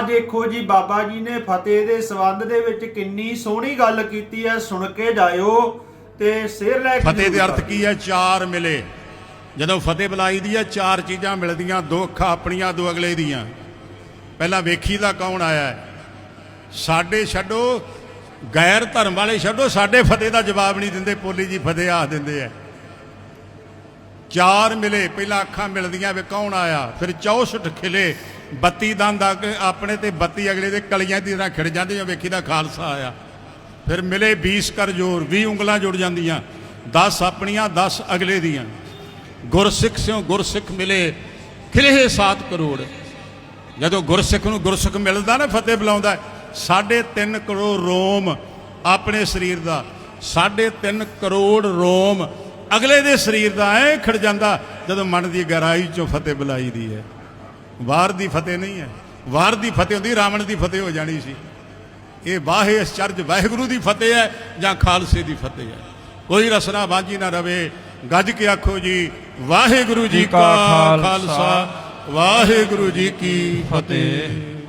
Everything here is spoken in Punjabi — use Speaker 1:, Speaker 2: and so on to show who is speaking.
Speaker 1: ਆ ਦੇਖੋ ਜੀ ਬਾਬਾ ਜੀ ਨੇ ਫਤਿਹ ਦੇ ਸੰਬੰਧ ਦੇ ਵਿੱਚ ਕਿੰਨੀ ਸੋਹਣੀ ਗੱਲ ਕੀਤੀ ਹੈ ਸੁਣ ਕੇ ਜਾਇਓ ਤੇ ਸਿਰ ਲੈ ਕੇ
Speaker 2: ਫਤਿਹ ਦੇ ਅਰਥ ਕੀ ਹੈ? ਚਾਰ ਮਿਲੇ। ਜਦੋਂ ਫਤਿਹ ਬੁਲਾਈ ਦੀ ਹੈ ਚਾਰ ਚੀਜ਼ਾਂ ਮਿਲਦੀਆਂ ਦੋ ਅੱਖਾਂ ਆਪਣੀਆਂ ਦੋ ਅਗਲੇ ਦੀਆਂ। ਪਹਿਲਾਂ ਵੇਖੀ ਦਾ ਕੌਣ ਆਇਆ ਹੈ? ਸਾਡੇ ਛੱਡੋ ਗੈਰ ਧਰਮ ਵਾਲੇ ਛੱਡੋ ਸਾਡੇ ਫਤਿਹ ਦਾ ਜਵਾਬ ਨਹੀਂ ਦਿੰਦੇ ਪੋਲੀ ਜੀ ਫਤਿਹ ਆਖ ਦਿੰਦੇ ਆ ਚਾਰ ਮਿਲੇ, ਪਹਿਲਾਂ ਅੱਖਾਂ ਮਿਲਦੀਆਂ ਵੇ ਕੌਣ ਆਇਆ? ਫਿਰ 64 ਖਿਲੇ। 32 ਦੰਦ ਆ ਕੇ ਆਪਣੇ ਤੇ 32 ਅਗਲੇ ਦੇ ਕਲੀਆਂ ਦੀ ਤਰ੍ਹਾਂ ਖਿੜ ਜਾਂਦੀਆਂ, ਵੇਖੀ ਦਾ ਖਾਲਸਾ ਆਇਆ। ਫਿਰ ਮਿਲੇ 20 ਕਰ ਜੋਰ 20 ਉਂਗਲਾਂ ਜੁੜ ਜਾਂਦੀਆਂ। 10 ਆਪਣੀਆਂ 10 ਅਗਲੇ ਦੀਆਂ। ਗੁਰਸਿੱਖ ਸਿਓ ਗੁਰਸਿੱਖ ਮਿਲੇ, ਖਿਲੇ 7 ਕਰੋੜ। ਜਦੋਂ ਗੁਰਸਿੱਖ ਨੂੰ ਗੁਰਸਿੱਖ ਮਿਲਦਾ ਨਾ, ਫਤਿਹ ਬੁਲਾਉਂਦਾ, ਸਾਢੇ 3 ਕਰੋੜ ਰੋਮ ਆਪਣੇ ਸਰੀਰ ਦਾ। ਸਾਢੇ 3 ਕਰੋੜ ਰੋਮ ਅਗਲੇ ਦੇ ਸਰੀਰ ਦਾ ਐ ਖੜ ਜਾਂਦਾ ਜਦੋਂ ਮਨ ਦੀ ਗਹਿਰਾਈ ਚੋਂ ਫਤਿਹ ਬੁਲਾਈ ਦੀ ਹੈ। ਵਾਰ ਦੀ ਫਤਿਹ ਨਹੀਂ ਹੈ। ਵਾਰ ਦੀ ਫਤਿਹ ਹੁੰਦੀ ਰਾਵਣ ਦੀ ਫਤਿਹ ਹੋ ਜਾਣੀ ਸੀ। ਇਹ ਵਾਹੇ ਅਚਰਜ ਵਾਹਿਗੁਰੂ ਦੀ ਫਤਿਹ ਹੈ ਜਾਂ ਖਾਲਸੇ ਦੀ ਫਤਿਹ ਹੈ। ਕੋਈ ਰਸਨਾ ਬਾਂਝੀ ਨਾ ਰਵੇ। ਗੱਜ ਕੇ ਆਖੋ ਜੀ ਵਾਹਿਗੁਰੂ ਜੀ ਕਾ ਖਾਲਸਾ। ਵਾਹਿਗੁਰੂ ਜੀ ਕੀ ਫਤਿਹ।